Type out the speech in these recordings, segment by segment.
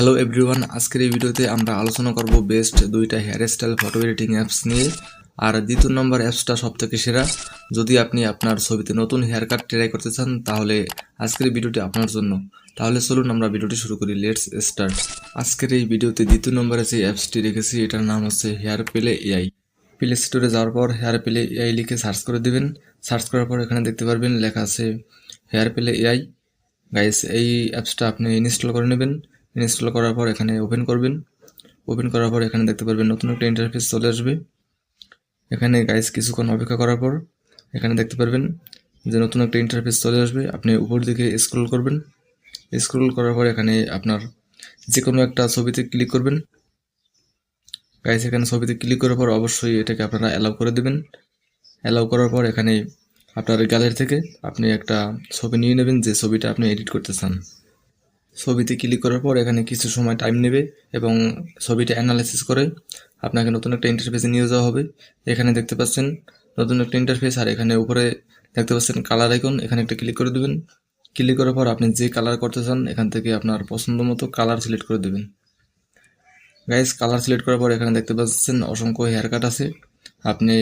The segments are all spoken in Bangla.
হ্যালো এভরিওয়ান আজকের এই ভিডিওতে আমরা আলোচনা করব বেস্ট দুইটা hair style photo editing apps নিয়ে। আর দ্বিতীয় নম্বর অ্যাপসটা সব থেকে সেরা। যদি আপনি আপনার ছবিতে নতুন হেয়ার কাট ট্রাই করতে চান, তাহলে আজকের ভিডিওটি আপনার জন্য। তাহলে চলুন আমরা ভিডিওটি শুরু করি লেটস স্টার্ট আজকের এই ভিডিওতে দ্বিতীয় নম্বরে যে অ্যাপসটি রেখেছি, এটার নাম হচ্ছে হেয়ার পেলে এআই প্লে স্টোরে যাওয়ার পর হেয়ার পেলে এআই লিখে সার্চ করে দিবেন। সার্চ করার পর এখানে দেখতে পারবেন, লেখা আছে হেয়ার পেলে এআই গাইস এই অ্যাপসটা আপনি ইনস্টল করে নেবেন। ইনস্টল করার পর এখানে ওপেন করবেন। ওপেন করার পর এখানে দেখতে পারবেন নতুন একটা ইন্টারফেস চলে আসবে। এখানে গাইস কিছুক্ষণ অপেক্ষা করার পর এখানে দেখতে পারবেন যে নতুন একটা ইন্টারফেস চলে আসবে। আপনি উপর দিকে স্ক্রল করবেন। স্ক্রল করার পর এখানে আপনার যে কোনো একটা ছবিতে ক্লিক করবেন। গাইস এখানে ছবিতে ক্লিক করার পর অবশ্যই এটাকে আপনারা অ্যালাউ করে দেবেন। অ্যালাউ করার পর এখানে আপনার গ্যালারি থেকে আপনি একটা ছবি নিয়ে নেবেন। যে ছবিটা আপনি এডিট করতে চান। ছবিতে ক্লিক করার পর এখানে কিছু সময় টাইম নেবে এবং ছবিটা অ্যানালাইসিস করে আপনাকে নতুন একটা ইন্টারফেসে নিয়ে যাওয়া হবে। এখানে দেখতে পাচ্ছেন নতুন একটা ইন্টারফেস আর এখানে উপরে দেখতে পাচ্ছেন কালার আইকন এখানে একটা ক্লিক করে দেবেন। ক্লিক করার পর আপনি যে কালার করতে চান, এখান থেকে আপনার পছন্দ মতো কালার সিলেক্ট করে দেবেন। গাইস কালার সিলেক্ট করার পর এখানে দেখতে পাচ্ছেন অসংখ্য হেয়ার কাট আছে। আপনি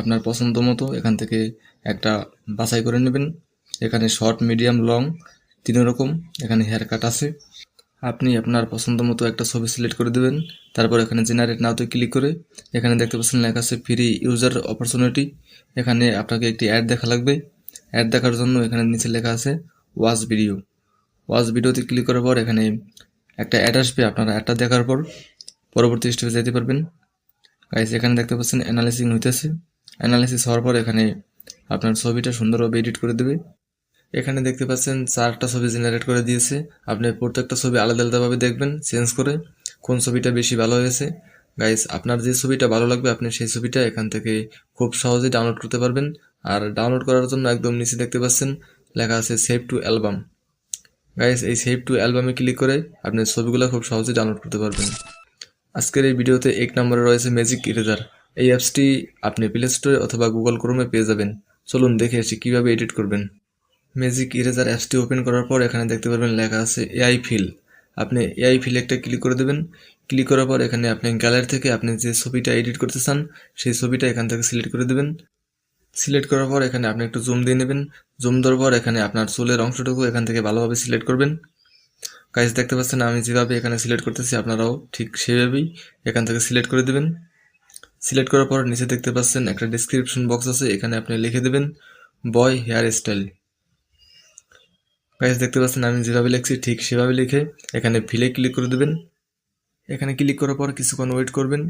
আপনার পছন্দ মতো এখান থেকে একটা বাছাই করে নেবেন। এখানে শর্ট মিডিয়াম লং তিন রকম, এখানে হেয়ার কাট আছে। আপনি আপনার পছন্দ মতো একটা ছবি সিলেক্ট করে দেবেন, তারপর এখানে জেনারেট নাওতে ক্লিক করে, এখানে দেখতে পাচ্ছেন লেখা আছে ফ্রি ইউজার অপরচুনিটি এখানে আপনাকে একটি অ্যাড দেখা লাগবে। অ্যাড দেখার জন্য এখানে নিচে লেখা আছে ওয়াচ ভিডিও ওয়াচ ভিডিওতে ক্লিক করার পর এখানে একটা অ্যাড আসবে, আপনারা অ্যাডটা দেখার পর। পরবর্তী স্টেপে যেতে পারবেন। গাইস এখানে দেখতে পাচ্ছেন অ্যানালাইসিং হইতেছে। অ্যানালাইসিস হওয়ার পর এখানে আপনার ছবিটা সুন্দরভাবে এডিট করে দেবে। এখানে দেখতে পাচ্ছেন চারটা ছবি জেনারেট করে দিয়েছে। আপনি প্রত্যেকটা ছবি আলাদা আলাদাভাবে দেখবেন চেঞ্জ করে কোন ছবিটা বেশি ভালো হয়েছে। গাইস আপনার যে ছবিটা ভালো লাগবে, আপনি সেই ছবিটা এখান থেকে খুব সহজেই ডাউনলোড করতে পারবেন। আর ডাউনলোড করার জন্য একদম নিচে দেখতে পাচ্ছেন, লেখা আছে সেভ টু অ্যালবাম গাইস এই সেভ টু অ্যালবামে ক্লিক করে আপনি ছবিগুলো খুব সহজেই ডাউনলোড করতে পারবেন। আজকের এই ভিডিওতে এক নম্বরে রয়েছে ম্যাজিক ইরেজার এই অ্যাপসটি আপনি প্লে স্টোরে অথবা গুগল ক্রোমে পেয়ে যাবেন। চলুন দেখে আসি কীভাবে এডিট করবেন। ম্যাজিক ইরেজার অ্যাপসটি ওপেন করার পর এখানে দেখতে পারবেন লেখা আছে এআই ফিল আপনি এআই ফিল একটা ক্লিক করে দেবেন। ক্লিক করার পর এখানে আপনি গ্যালারি থেকে আপনি যে ছবিটা এডিট করতে চান, সেই ছবিটা এখান থেকে সিলেক্ট করে দেবেন। সিলেক্ট করার পর এখানে আপনি একটু জুম দিয়ে নেবেন। জুম দেওয়ার পর এখানে আপনার চুলের অংশটুকু এখান থেকে ভালোভাবে সিলেক্ট করবেন। গাইজ দেখতে পাচ্ছেন আমি যেভাবে এখানে সিলেক্ট করতেছি, আপনারাও ঠিক সেভাবেই এখান থেকে সিলেক্ট করে দেবেন। সিলেক্ট করার পর নিচে দেখতে পাচ্ছেন একটা ডিসক্রিপশন বক্স আছে, এখানে আপনি লিখে দেবেন বয় হেয়ার স্টাইল গাইজ দেখতে পাচ্ছেন, আমি যেভাবে লিখছি, ঠিক সেভাবে লিখে এখানে ফিলে ক্লিক করে দেবেন। এখানে ক্লিক করার পর কিছুক্ষণ ওয়েট করবেন।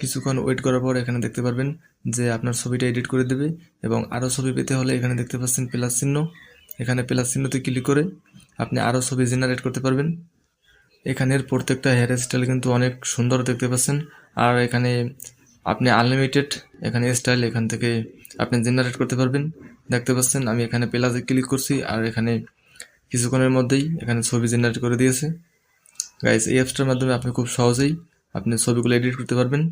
কিছুক্ষণ ওয়েট করার পর এখানে দেখতে পারবেন যে আপনার ছবিটা এডিট করে দেবে এবং আরও ছবি পেতে হলে এখানে দেখতে পাচ্ছেন প্লাস চিহ্ন। এখানে প্লাস চিহ্নতে ক্লিক করে আপনি আরও ছবি জেনারেট করতে পারবেন। এখানের প্রত্যেকটা হেয়ার স্টাইল কিন্তু অনেক সুন্দর দেখতে পাচ্ছেন। আর এখানে আপনি আনলিমিটেড এখানে স্টাইল এখান থেকে আপনি জেনারেট করতে পারবেন। দেখতে পাচ্ছেন, আমি এখানে প্লাসে ক্লিক করছি আর এখানে কিছুক্ষণের মধ্যেই এখানে ছবি জেনারেট করে দিয়েছে। গাইস এই অ্যাপসটার মাধ্যমে আপনি খুব সহজেই আপনি ছবিগুলো এডিট করতে পারবেন।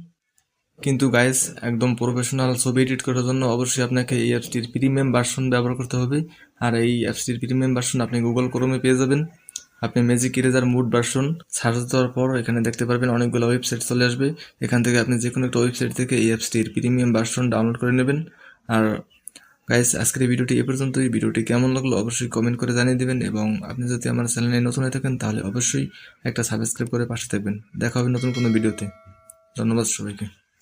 কিন্তু গাইস একদম প্রফেশনাল ছবি এডিট করার জন্য অবশ্যই আপনাকে এই অ্যাপসটির প্রিমিয়াম ভার্সন ব্যবহার করতে হবে। আর এই অ্যাপসটির প্রিমিয়াম ভার্সন আপনি গুগল ক্রোমে পেয়ে যাবেন। আপনি magic eraser mood version search দেওয়ার পর এখানে দেখতে পারবেন অনেকগুলো ওয়েবসাইট চলে আসবে। এখান থেকে আপনি যে কোনো একটা ওয়েবসাইট থেকে এই অ্যাপসটির প্রিমিয়াম ভার্সন ডাউনলোড করে নেবেন। আর গাইস আজকের ভিডিওটি এ পর্যন্তই। ভিডিওটি কেমন লাগল অবশ্যই কমেন্ট করে জানিয়ে দেবেন এবং আপনি যদি আমার চ্যানেলে নতুন হয়ে থাকেন, তাহলে অবশ্যই একটা সাবস্ক্রাইব করে পাশে থাকবেন। দেখা হবে নতুন কোনো ভিডিওতে। ধন্যবাদ সবাইকে।